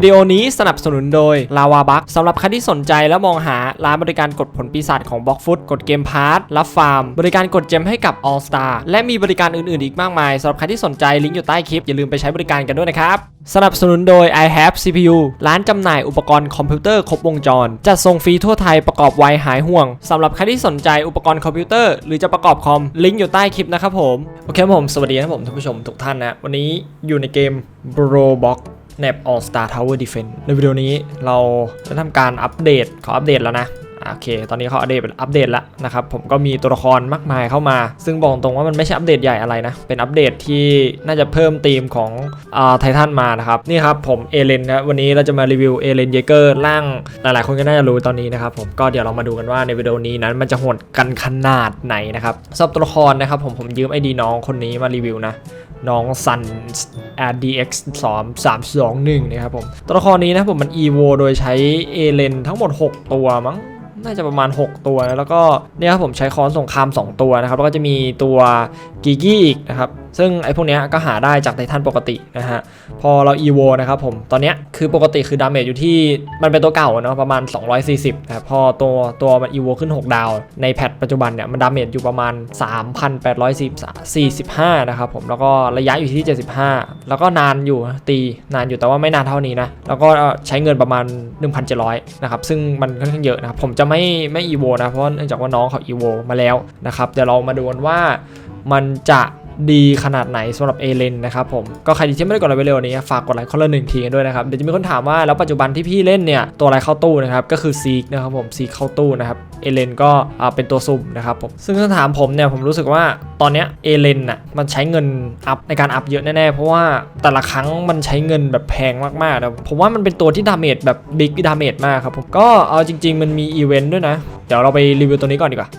วิดีโอนี้สนับสนุนโดย Lava b u c k สำหรับใครที่สนใจและมองหาร้านบริการกดผลปีศาจของ b l o k f o o t กดเกมพาร์ทรับฟาร์ม บริการกดเจมให้กับ All Star และมีบริการอื่นๆอีกมากมายสำหรับใครที่สนใจลิงก์อยู่ใต้คลิปอย่าลืมไปใช้บริการกันด้วยนะครับสนับสนุนโดย i have CPU ร้านจำหน่ายอุปกรณ์คอมพิวเตอร์ครบวงจร จัดส่งฟรีทั่วไทยประกอบไวหายห่วงสำหรับใครที่สนใจอุปกรณ์คอมพิวเตอร์หรือจะประกอบคอมลิงก์อยู่ใต้คลิปนะครับผม โอเคผม สวัสดีครับผมท่านผู้ชมทุกท่านนะ วันนี้อยู่ในเกม Brobox บ All Star Tower Defense ในวิดีโอนี้เราจะทำการอัปเดตขออัปเดตแล้วนะโอเค ตอนนี้เขาอัปเดตอัปเดตแล้วนะครับ ผมก็มีตัวละครมากมายเข้ามา ซึ่งบอกตรงว่ามันไม่ใช่อัปเดตใหญ่อะไรนะ เป็นอัปเดตที่น่าจะเพิ่มธีมของไททันมานะครับ นี่ครับผมเอเลนนะ วันนี้เราจะมารีวิวเอเลนเยเกอร์ร่างหลายๆ คนก็น่าจะรู้ตอนนี้นะครับ ผมก็เดี๋ยวเรามาดูกันว่าในวิดีโอนี้นั้นมันจะโหดกันขนาดไหนนะครับสำหรับตัวละครนะครับผมผมยืมไอดีน้องคนนี้มารีวิวนะ น้อง Sun RDX 2 3 2 1นะครับผม ตัวละครนี้นะผมมัน EVO โดยใช้เอเลนทั้งหมด 6 ตัวมั้งน่าจะประมาณ 6 ตัวนะแล้วก็เนี่ยครับผมใช้ค้อนสงคราม 2 ตัวนะครับ แล้วก็จะมีตัวกิกี้อีกนะครับซึ่งไอ้พวกนี้ก็หาได้จากไททันปกตินะฮะ พอเรา EVO นะครับผม ตอนนี้คือปกติคือดาเมจอยู่ที่มันเป็นตัวเก่าเนาะประมาณ 240นะครับพอตัวตัวมัน EVO ขึ้น 6 ดาว ในแพทปัจจุบันเนี่ยมันดาเมจอยู่ประมาณ 3,845นะครับผมแล้วก็ระยะอยู่ที่ 75 แล้วก็นานอยู่ตีนานอยู่แต่ว่าไม่นานเท่านี้นะ แล้วก็ใช้เงินประมาณ 1,700นะครับซึ่งมันค่อนข้างเยอะนะครับผมจะไม่ไม่ EVO นะเพราะเนื่องจากว่าน้องเขา EVO มาแล้วนะครับเดี๋ยวเรามาดูกันว่ามันจะ ดีขนาดไหนสำหรับเอเลนนะครับผมก็ใครที่ไม่ได้กดไลค์ไปเร็วนี้ฝากกดไลค์คนละหนึ่งทีกันด้วยนะครับเดี๋ยวจะมีคนถามว่าแล้วปัจจุบันที่พี่เล่นเนี่ยตัวอะไรเข้าตู้นะครับก็คือซีกนะครับผมซีกเข้าตู้นะครับเอเลนก็เป็นตัวซุ่มนะครับผมซึ่งถ้าถามผมเนี่ยผมรู้สึกว่าตอนเนี้ยเอเลนน่ะมันใช้เงินอัพในการอัพเยอะแน่ๆ เพราะว่าแต่ละครั้งมันใช้เงินแบบแพงมากๆนะผมว่ามันเป็นตัวที่ดาเมจแบบบิ๊กดาเมจมากครับผมก็เอาจริง ๆ มันมีอีเวนต์ด้วยนะ เดี๋ยวเราไปรีวิวตัวนี้ก่อนดีกว่า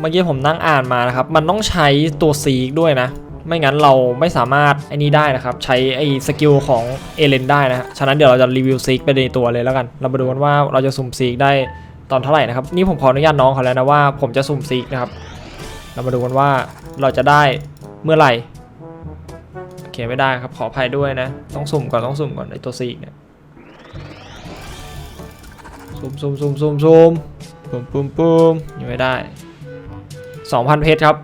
เมื่อกี้ผมนั่งอ่านมานะครับ มันต้องใช้ตัวซีกด้วยนะ ไม่งั้นเราไม่สามารถไอ้นี้ได้นะครับ ใช้ไอ้สกิลของเอเลนได้นะฮะฉะนั้นเดี๋ยวเราจะรีวิวซีกไปในตัวเลยแล้วกัน เรามาดูกันว่าเราจะสุ่มซีกได้ตอนเท่าไหร่นะครับ นี่ผมขออนุญาตน้องเขาแล้วนะว่าผมจะสุ่มซีกนะครับ เรามาดูกันว่าเราจะได้เมื่อไหร่โอเคไม่ได้ครับขออภัยด้วยนะ ต้องสุ่มก่อนต้องสุ่มก่อนไอ้ตัวซีกเนี่ยสุ่มสุ่มสุ่มสุ่มสุ่มปุ่มปุ่มปุ่มยังไม่ได้ 2,000 เพชรครับ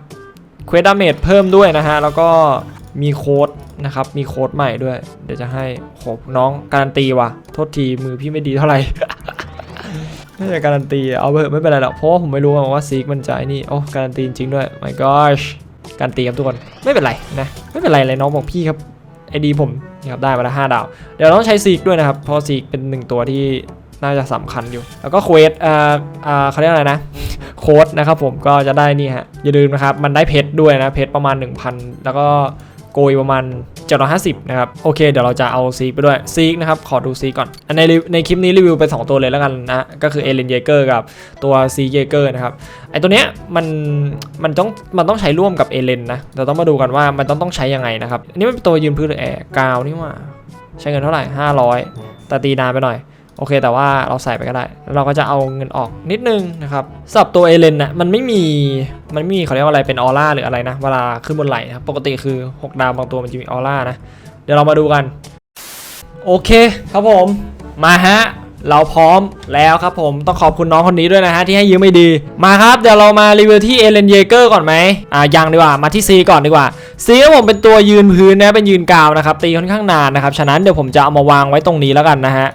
เควสดาเมจเพิ่มด้วยนะฮะ แล้วก็มีโค้ดนะครับ มีโค้ดใหม่ด้วย เดี๋ยวจะให้โหน้องการันตีว่ะ โทษทีมือพี่ไม่ดีเท่าไหร่ไม่ใช่การันตี เอาไปเถอะไม่เป็นไรหรอก เพราะผมไม่รู้ว่าซีกมันจะนี่ โอ้ การันตีจริงด้วย my gosh การันตีครับทุกคน ไม่เป็นไรนะ ไม่เป็นไรเลยน้องบอกพี่ครับ ไอดีผมนี่ครับได้มาแล้ว5ดาว เดี๋ยวต้องใช้ซีกด้วยนะครับ เพราะซีกเป็นหนึ่งตัวที่น่าจะสำคัญอยู่ แล้วก็เควสอ่าอ่าเขาเรียกอะไรนะ ค้ดนะครับผมก็จะได้นี่ฮะอย่าลืมนะครับ มันได้เพชรด้วยนะเพชรประมาณ 1,000 แล้วก็โกยประมาณ 750 นะครับ โอเค เดี๋ยวเราจะเอาซีกไปด้วยซีกนะครับ ขอดูซีกก่อน ในในคลิปนี้รีวิวไป 2 ตัวเลยแล้วกันนะ ก็คือเอเลนเยเกอร์กับตัวซีเยเกอร์นะครับ ไอตัวเนี้ยมันมันต้องมันต้องใช้ร่วมกับเอเลนนะ เราต้องมาดูกันว่ามันต้องต้องใช้ยังไงนะครับอันนี้มันเป็นตัวยืนพื้นหรือแอร์กาวนี่ว่า ใช้เงินเท่าไหร่ 500 แต่ตีนานไปหน่อย โอเค แต่ว่าเราใส่ไปก็ได้แล้วเราก็จะเอาเงินออกนิดนึงนะครับสำหรับตัวเอเลนน่ะมันไม่มีมันไม่มีเขาเรียกว่าอะไรเป็นออร่าหรืออะไรนะ เวลาขึ้นบนไหล่นะปกติคือ 6 ดาวบางตัวมันจะมีออร่านะ เดี๋ยวเรามาดูกัน โอเคครับผมมาฮะเราพร้อมแล้วครับผมต้องขอบคุณน้องคนนี้ด้วยนะฮะที่ให้ยืมไม่ดี มาครับเดี๋ยวเรามารีวิวที่เอเลนเยเกอร์ก่อนไหมอ่ายังดีกว่ามาที่ซีก่อนดีกว่าซีครับผมเป็นตัวยืนพื้นนะเป็นยืนกาวนะครับตีค่อนข้างนานนะครับฉะนั้นเดี๋ยวผมจะเอามาวางไว้ตรงนี้แล้วกันนะฮะ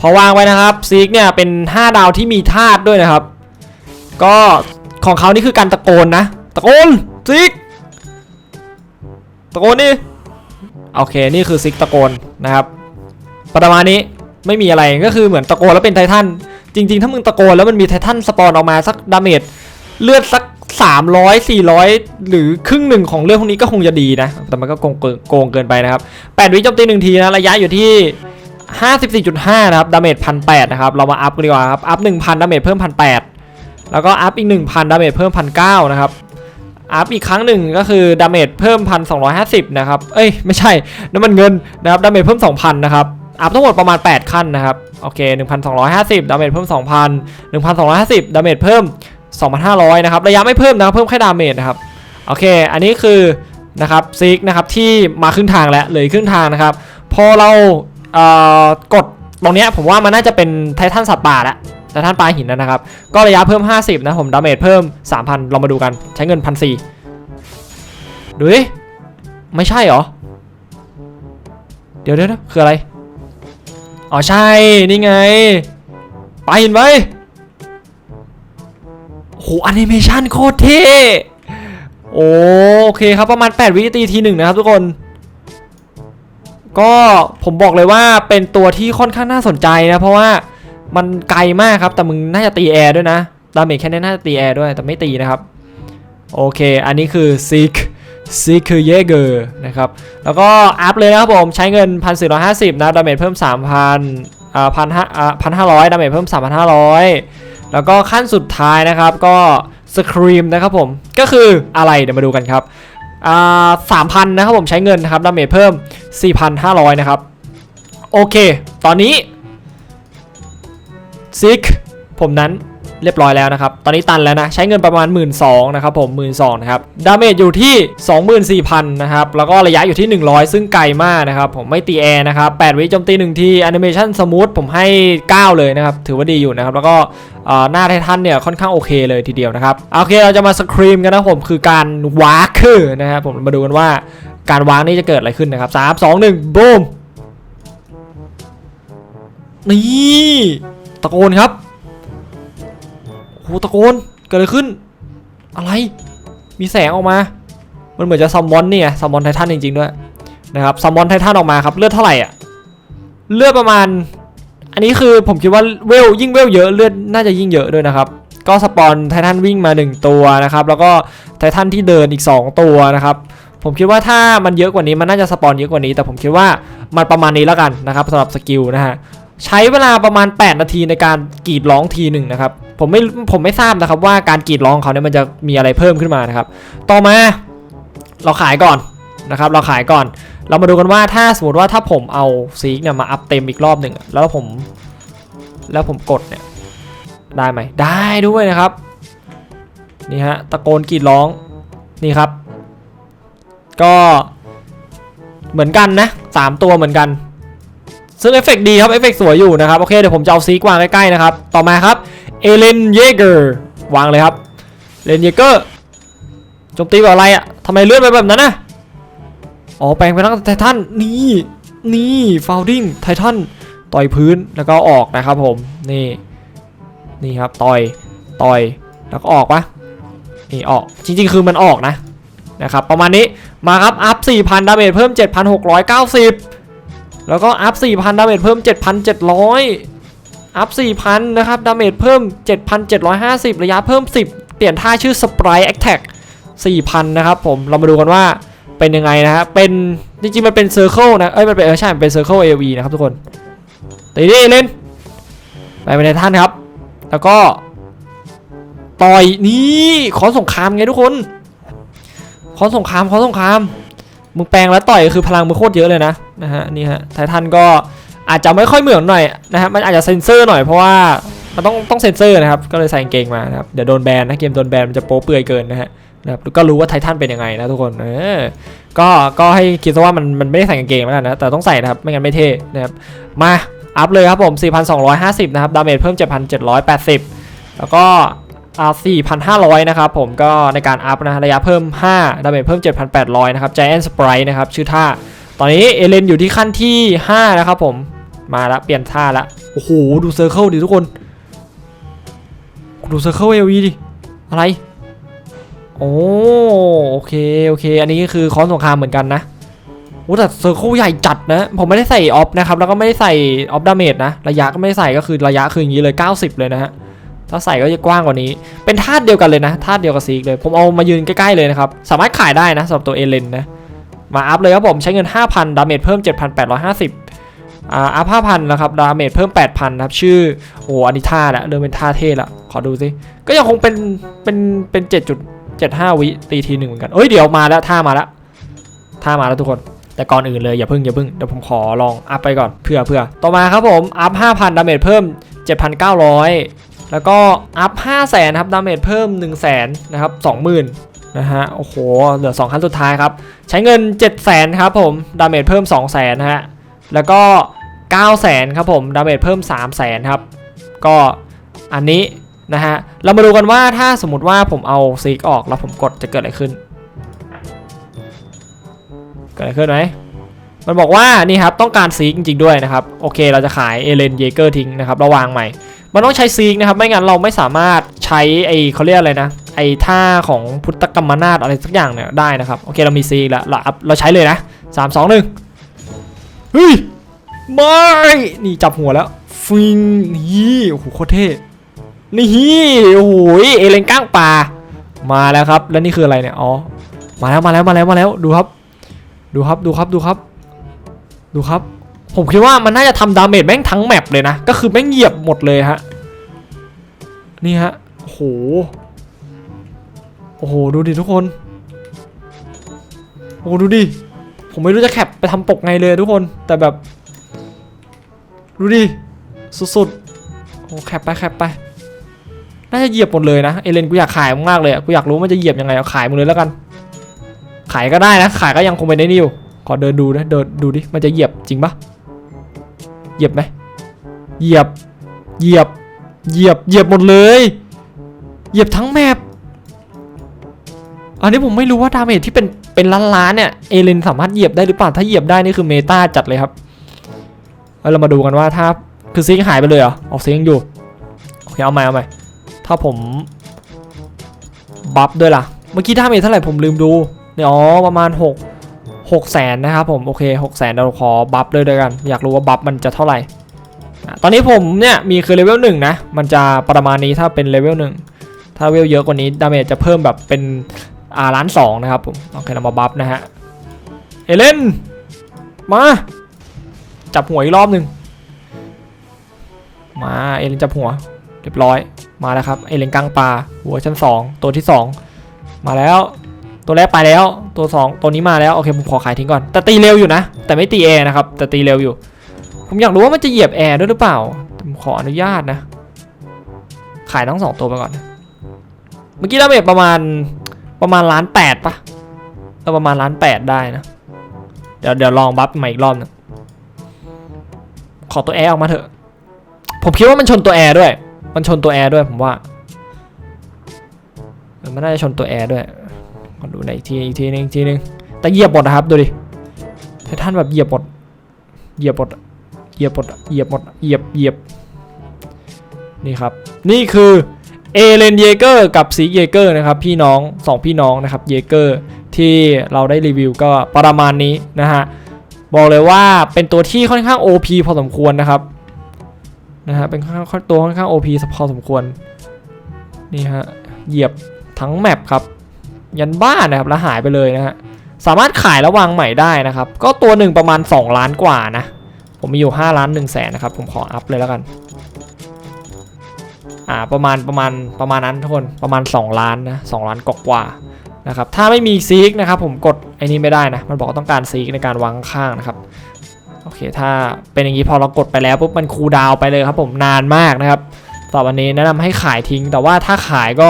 พอวางไว้นะครับซีกเนี่ยเป็น 5 ดาวที่มีธาตุด้วยนะครับ ก็ของเขานี่คือการตะโกนนะ ตะโกนซิกตะโกนนี่โอเคนี่คือซิกตะโกนนะครับประมาณนี้ไม่มีอะไรก็คือเหมือนตะโกนแล้วเป็นไททันจริง ๆ ถ้ามึงตะโกนแล้วมันมีไททันสปอนออกมาสักดาเมจเลือดสัก 300 400 หรือครึ่งหนึ่งของเรื่องพวกนี้ก็คงจะดีนะ แต่มันก็โกงเกินไปนะครับ 8 วิโจมตีหนึ่งทีนะ ระยะอยู่ที่ 54.5 นะครับ ดาเมจพันแนะครับ เรามาอัพกันดีกว่าครับ อัพ 1,000 ดาเมจเพิ่มพันแแล้วก็อัพอีก 1,000 ดาเมจเพิ่มพันเนะครับ อัพอีกครั้งหนึ่งก็คือดาเมจเพิ่ม 1,250 นะครับ เอ้ย ไม่ใช่ น้ำมันเงินนะครับ ดาเมจเพิ่ม 2,000 นะครับ อัพทั้งหมดประมาณ 8 ขั้นนะครับ โอเค 1,250 ดาเมจเพิ่ม 2,000 1,250 ดาเมจเพิ่ม 2,500 นะครับ ระยะไม่เพิ่มนะครับ เพิ่มแค่ดาเมจนะครับ โอเค อันนี้คือนะครับซิกนะครับที่มาครึ่งทางแล้วเลยครึ่งทางนะครับ พอเราเอ่อ กดตรงเนี้ยผมว่ามันน่าจะเป็นไททันสัตว์ป่าละไททันปลาหินนะนะครับ ก็ระยะเพิ่ม 50 นะผมดาเมจเพิ่ม 3,000 เรามาดูกันใช้เงิน1,400ดูดิไม่ใช่เหรอ เดี๋ยวเดี๋ยวคืออะไร อ๋อใช่ นี่ไงปลาหินไว้โอ้โหแอนิเมชันโคตรเท่โอเคครับประมาณ 8 วิตีทีหนึ่งนะครับทุกคน ก็ผมบอกเลยว่าเป็นตัวที่ค่อนข้างน่าสนใจนะ เพราะว่ามันไกลมากครับ แต่มึงน่าจะตีแอร์ด้วยนะ ดาเมจแค่นี้น่าจะตีแอร์ด้วย แต่ไม่ตีนะครับ โอเค อันนี้คือซิกซิกคือเยเกอร์นะครับ แล้วก็อัพเลยนะครับผม ใช้เงิน 1,450 นะ ดาเมจเพิ่ม 3,000 อ่าพันห้าอ่าพันห้าร้อยดาเมจเพิ่ม 3,500 แล้วก็ขั้นสุดท้ายนะครับ ก็สครีมนะครับผม ก็คืออะไร เดี๋ยวมาดูกันครับ สามพันนะครับผมใช้เงินนะครับดาเมจเพิ่ม 4,500 นะครับ โอเค ตอนนี้ซิกผมนั้น เรียบร้อยแล้วนะครับ ตอนนี้ตันแล้วนะ ใช้เงินประมาณ 1 2ื่นนะครับผม 1 2ื่นนะครับ ดาเมจอยู่ที่ 24,000 นะครับ แล้วก็ระยะอยู่ที่ 100 ซึ่งไกลมากนะครับ ผมไม่ตีแอร์นะครับ 8 วิโจมตี 1 ทีแอนิเมชันสมูทผมให้ 9 เลยนะครับ ถือว่าดีอยู่นะครับ แล้วก็หน้าไททันเนี่ยค่อนข้างโอเคเลยทีเดียวนะครับ โอเคเราจะมาสครีมกันนะผมคือการวาร์คนะครับผมมาดูกันว่าการวางนี่จะเกิดอะไรขึ้นนะครับ 3 2 1บูมนี่ตะโกนครับ โอ้โหตะโกนเกิดอะไรขึ้น อะไรมีแสงออกมา มันเหมือนจะซัมมอนนี่ยซัมมอนไททันจริงๆด้วยนะครับซัมมอนไททันออกมาครับเลือดเท่าไหร่อะเลือดประมาณ อันนี้คือผมคิดว่าเวลยิ่งเวลเยอะเลือดน่าจะยิ่งเยอะด้วยนะครับก็สปอนไททันวิ่งมา 1 ตัวนะครับแล้วก็ไททันที่เดินอีก 2 ตัวนะครับผมคิดว่าถ้ามันเยอะกว่านี้มันน่าจะสปอนเยอะกว่านี้ แต่ผมคิดว่ามันประมาณนี้แล้วกันนะครับสำหรับสกิลนะฮะ ใช้เวลาประมาณ 8 นาทีในการกรีดร้องทีหนึ่งนะครับ ผมไม่ผมไม่ทราบนะครับว่าการกรีดร้องเขาเนี่ยมันจะมีอะไรเพิ่มขึ้นมานะครับ ต่อมาเราขายก่อนนะครับ เราขายก่อน เรามาดูกันว่าถ้าสมมติว่าถ้าผมเอาซีกเนี่ยมาอัพเต็มอีกรอบหนึ่งแล้วผม แล้วผมกดเนี่ยได้ไหมได้ด้วยนะครับนี่ฮะตะโกนกรีดร้องนี่ครับ ก็เหมือนกันนะสามตัวเหมือนกัน ซึ่งเอฟเฟกต์ดีครับเอฟเฟกต์สวยอยู่นะครับโอเคเดี๋ยวผมจะเอาซีกวางใกล้ๆนะครับต่อมาครับเอเลนเยเกอร์วางเลยครับเอเลนเยเกอร์โจมตีแบบอะไรอะ่ะทำไมเลื่อนไปแบบนั้นนะอ๋อแปลงเป็นนักไททันนี่นี่ฟาวดิ้งไททันต่อยพื้นแล้วก็ออกนะครับผมนี่นี่ครับต่อยต่อยแล้วก็ออกปะนี่ออกจริงๆ คือมันออกนะนะครับประมาณนี้มาครับอัพ4,000ดาเมจเพิ่ม 7,690 แล้วก็อัพ 4,000 ดาเมจเพิ่ม 7,700 อัพ 4,000 นะครับ ดาเมจเพิ่ม 7,750 ระยะเพิ่ม 10 เปลี่ยนท่าชื่อ Sprite Attack 4,000 นะครับผม เรามาดูกันว่าเป็นยังไงนะฮะ เป็น จริงๆ มันเป็น Circle นะ เอ้ย มันเป็นเออใช่ มันเป็น Circle AOE นะครับทุกคนตีดิเล่น ไปเป็นในท่านครับ แล้วก็ต่อยนี่ขอสงครามไงทุกคน ขอสงครามขอสงคราม มึงแปลงแล้วต่อยคือพลังมึงโคตรเยอะเลยนะนะฮะนี่ฮะไททันก็อาจจะไม่ค่อยเหมือนหน่อยนะฮะมันอาจจะเซ็นเซอร์หน่อยเพราะว่ามันต้องต้องเซ็นเซอร์นะครับก็เลยใส่กางเกงมานะครับเดี๋ยวโดนแบนนะเกมโดนแบนมันจะโป๊เปลือยเกินนะฮะนะครับก็รู้ว่าไททันเป็นยังไงนะทุกคนเออก็ก็ให้คิดซะว่ามันมันไม่ได้ใส่กางเกงแล้วนนะแต่ต้องใส่นะครับไม่งั้นไม่เท่นะครับมาอัพเลยครับผม 4,250 นะครับ ดาเมจเพิ่ม 7,780 แล้วก็ อ่า4,500 นะครับผมก็ในการอัพนะระยะเพิ่ม 5 ดาเมจเพิ่ม 7,800 นะครับ Giant Sprite นะครับ ชื่อท่า ตอนนี้เอเลนอยู่ที่ขั้นที่ 5 นะครับผมมาแล้วเปลี่ยนท่าล้วโอ้โห ดูเซอร์เคิลดิทุกคน ดูเซอร์เคิลเอวีดิ อะไร โอ้โอเค โอเค อันนี้คือคอนสงครามเหมือนกันนะโอ้แต่เซอร์เคิลใหญ่จัดนะ ผมไม่ได้ใส่ออฟนะครับ แล้วก็ไม่ได้ใส่ออฟดาเมจนะ ระยะก็ไม่ได้ใส่ก็คือระยะคืออย่างนี้เลย 90 เลยนะฮะ ถ้าใส่ก็จะกว้างกว่านี้ เป็นธาตุเดียวกันเลยนะธาตุเดียวกับซีกเลย ผมเอามายืนใกล้ๆเลยนะครับ สามารถขายได้นะสำหรับตัวเอเลนนะ มาอัพเลยครับผมใช้เงิน 5,000 ดาเมจเพิ่ม 7,850อ่าอัพ5,000นะครับ ดาเมจเพิ่ม 8,000นะครับชื่อ โอ้อันนี้ท่าละเริ่มเป็นท่าเท่ละ ขอดูสิ ก็ยังคงเป็น เป็น เป็น7.75 วิตีทีหนึ่งเหมือนกัน เอ้ยเดี๋ยวมาแล้วท่ามาแล้วท่ามาแล้วทุกคนแต่ก่อนอื่นเลยอย่าพึ่งอย่าพึ่งเดี๋ยวผมขอลองอัพไปก่อนเผื่อเผื่อต่อมาครับผมอัพ5,000 ดาเมจเพิ่ม 7,900 แล้วก็อัพ5 0 0แสนครับดาเมจเพิ่ม 1 0 0 0 0แสนนะครับ20,000นะฮะโอ้โหเหลือ 2 ขั้นสุดท้ายครับ ใช้เงิน 7 0 0แสนครับผมดาเมจเพิ่ม 2 0 0แสนนะฮะแล้วก็ 9 0 0แสนครับผมดาเมจเพิ่ม 3 0 0แสนครับ ก็อันนี้นะฮะเรามาดูกันว่าถ้าสมมติว่าผมเอาซีกออกแล้วผมกดจะเกิดอะไรขึ้น เกิดอะไรขึ้นไหม มันบอกว่านี่ครับต้องการซีกจริงๆด้วยนะครับโอเค เราจะขายเอเลนเยเกอร์ทิ้งนะครับเราวางใหม่ มันต้องใช้ซีกนะครับไม่งั้นเราไม่สามารถใช้ไอเขาเรียกอะไรนะไอท่าของพุทธกรรมนาฏอะไรสักอย่างเนี่ยได้นะครับโอเคเรามีซีกแล้วเราอัพเราใช้เลยนะสามสองหนึ่งเฮ้ยไม่นี่จับหัวแล้วฟิงนี่โอ้โหโคตรเท่นี่โอ้โหเอเลนก้างปลามาแล้วครับแล้วนี่คืออะไรเนี่ยอ๋อมาแล้วมาแล้วมาแล้วมาแล้วดูครับ ดูครับดูครับดูครับ ดูครับ ผมคิดว่ามันน่าจะทำดาเมจแม่งทั้งแมปเลยนะ ก็คือแม่งเหยียบหมดเลยฮะ นี่ฮะ โอ้โห โอ้โห ดูดิทุกคน โอ้โหดูดิ ผมไม่รู้จะแคปไปทำปกไงเลยทุกคน แต่แบบ ดูดิ สุดๆ โอ้แคปไปแคปไป น่าจะเหยียบหมดเลยนะ เอเลนกูอยากขายมากเลยกูอยากรู้มันจะเหยียบยังไง เอาขายมึงเลยแล้วกัน ขายก็ได้นะ ขายก็ยังคงเป็นในนี่อยู่ ขอเดินดูนะเดินดูดิมันจะเหยียบจริงปะเหยียบไหมเหยียบเหยียบเหยียบเหยียบหมดเลย เหยียบทั้งแมปอันนี้ผมไม่รู้ว่าดาเมจที่เป็นเป็นล้านๆเนี่ยเอเลนสามารถเหยียบได้หรือเปล่าถ้าเหยียบได้นี่คือเมตาจัดเลยครับแล้วเรามาดูกันว่าถ้าคือซิงหายไปเลยเหรอออกซิงอยู่โอเคเอาใหม่เอาใหม่ถ้าผมบัฟด้วยล่ะ เมื่อกี้ดาเมจเท่าไหร่ผมลืมดูเนี่ยอ๋อประมาณ 6 6แสนนะครับผมโอเค6แสนเราขอบัฟเลยด้วยกัน อยากรู้ว่าบัฟมันจะเท่าไหร่ ตอนนี้ผมเนี่ยมีคือเลเวลหนึ่งนะ มันจะประมาณนี้ถ้าเป็นเลเวลหนึ่งถ้าเลเวลเยอะกว่านี้ดาเมจจะเพิ่มแบบเป็นอ่าล้านสองนะครับผมโอเคเรามาบัฟนะฮะเอเลนมา จับหัวอีกรอบหนึ่งมาเอเลนจับหัวเรียบร้อยมาแล้วครับเอเลนกลางปลาหัวชั้นสองตัวที่สองมาแล้ว ตัวแรกไปแล้วตัว 2 ตัวนี้มาแล้วโอเคผมขอขายทิ้งก่อน แต่ตีเร็วอยู่นะ แต่ไม่ตีแอร์นะครับ แต่ตีเร็วอยู่ ผมอยากรู้ว่ามันจะเหยียบแอร์ด้วยหรือเปล่าผมขออนุญาตนะ ขายทั้งสองตัวไปก่อน เมื่อกี้ดาเมจประมาณประมาณล้านแปดปะเออประมาณล้านแปดได้นะ เดี๋ยวเดี๋ยวลองบัฟใหม่อีกรอบนึงขอตัวแอร์ออกมาเถอะ ผมคิดว่ามันชนตัวแอร์ด้วย มันชนตัวแอร์ด้วยผมว่ามันน่าจะชนตัวแอร์ด้วย ขอดูในอีกทีอีกทีนึงอีกทีนึงแต่เหยียบหมดนะครับดูดิไททันแบบเหยียบหมดเหยียบหมดเหยียบหมดเหยียบหมดเหยียบเหยียบนี่ครับนี่คือเอเลนเยเกอร์กับซีเยเกอร์นะครับพี่น้องสองพี่น้องนะครับเยเกอร์ที่เราได้รีวิวก็ประมาณนี้นะฮะบอกเลยว่าเป็นตัวที่ค่อนข้าง OP พอสมควรนะครับนะฮะเป็นค่อนข้างตัวค่อนข้าง OP พอสมควรนี่ฮะเหยียบทั้งแมปครับ ยันบ้านนะครับแล้วหายไปเลยนะฮะสามารถขายแล้ววางใหม่ได้นะครับ ก็ตัวหนึ่งประมาณ 2 ล้านกว่านะ ผมมีอยู่ 5 ล้าน1แสนนะครับ ผมขออัพเลยแล้วกัน อ่าประมาณประมาณประมาณนั้นทุกคนประมาณ 2 ล้านนะ2ล้านกว่านะครับถ้าไม่มีซีกนะครับ ผมกดไอ้นี้ไม่ได้นะ มันบอกต้องการซีกในการวางข้างนะครับโอเค ถ้าเป็นอย่างนี้พอเรากดไปแล้วปุ๊บมันคูลดาวไปเลยครับ ผมนานมากนะครับสำหรับวันนี้แนะนำให้ขายทิ้ง แต่ว่าถ้าขายก็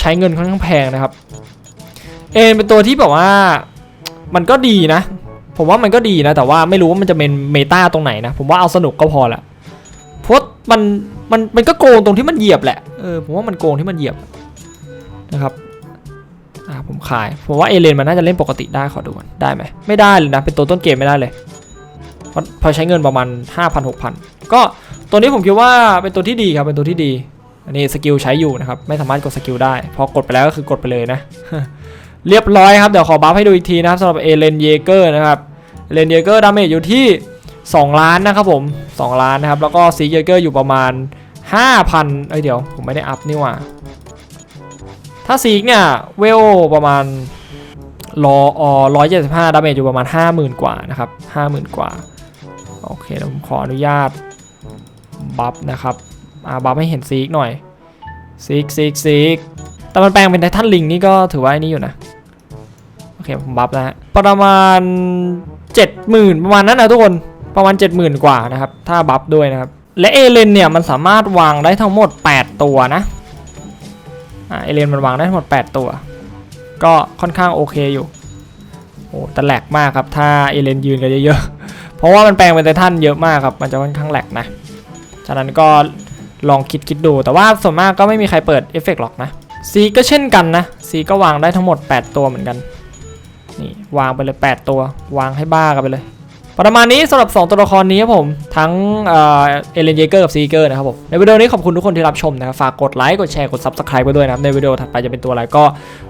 ใช้เงินค่อนข้างแพงนะครับ เอ็นเป็นตัวที่แบบว่ามันก็ดีนะ ผมว่ามันก็ดีนะ แต่ว่าไม่รู้ว่ามันจะเป็นเมตาตรงไหนนะ ผมว่าเอาสนุกก็พอละเพราะมันมันมันก็โกงตรงที่มันเหยียบแหละเออผมว่ามันโกงที่มันเหยียบนะครับอ่าผมขายผมว่าเอเลนมันน่าจะเล่นปกติได้ขอดูก่อนได้ไหมไม่ได้เลยนะเป็นตัวต้นเกมไม่ได้เลยเพราะพอใช้เงินประมาณ 5,000 6,000 ก็ตัวนี้ผมคิดว่าเป็นตัวที่ดีครับเป็นตัวที่ดี อันนี้สกิลใช้อยู่นะครับ ไม่สามารถกดสกิลได้ พอกดไปแล้วก็คือกดไปเลยนะ เรียบร้อยครับ เดี๋ยวขอบัฟให้ดูอีกทีนะครับสำหรับเอเลนเยเกอร์นะครับเลนเยเกอร์ดาเมจอยู่ที่ 2 ล้านนะครับผม 2 ล้านนะครับ แล้วก็ซีเยเกอร์อยู่ประมาณ 5,000 เอ้ยเดี๋ยว ผมไม่ได้อัพนี่ว่า ถ้าซีกเนี่ย เวลประมาณรออร้อยเจ็ดสิบห้าดาเมจอยู่ประมาณ 50,000 กว่านะครับ 50,000 กว่า โอเคเดี๋ยวผมขออนุญาตบัฟนะครับอ่าบัฟให้เห็นซีกหน่อยซีกซีกซีกแต่มันแปลงเป็นไททันลิงนี่ก็ถือว่าไอ้นี่อยู่นะ เคผมบัฟแล้วฮะประมาณ 70,000 ประมาณนั้นนะทุกคนประมาณ 70,000 กว่านะครับ ถ้าบัฟด้วยนะครับ และเอเลนเนี่ยมันสามารถวางได้ทั้งหมด 8 ตัวนะอ่าเอเลนมันวางได้ทั้งหมด 8 ตัว ก็ค่อนข้างโอเคอยู่โอ้แต่แหลกมากครับถ้าเอเลนยืนกันเยอะๆเพราะว่ามันแปลงเป็นไททันเยอะมากครับมันจะค่อนข้างแหลกนะ ฉะนั้นก็ลองคิดคิดดู แต่ว่าส่วนมากก็ไม่มีใครเปิดเอฟเฟกต์หรอกนะซีก็เช่นกันนะซีก็วางได้ทั้งหมด 8 ตัวเหมือนกัน นี่วางไปเลย 8 ตัว วางให้บ้ากันไปเลย ประมาณนี้สำหรับ 2 ตัวละครนี้ครับผม ทั้งเอเอเลนเยเกอร์กับซีเกอร์นะครับผม ในวิดีโอนี้ขอบคุณทุกคนที่รับชมนะครับ ฝากกดไลค์ กดแชร์ กด Subscribe ไปด้วยนะครับ ในวิดีโอถัดไปจะเป็นตัวอะไรก็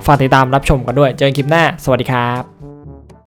ฝากติดตามรับชมกันด้วย เจอกันคลิปหน้า สวัสดีครับ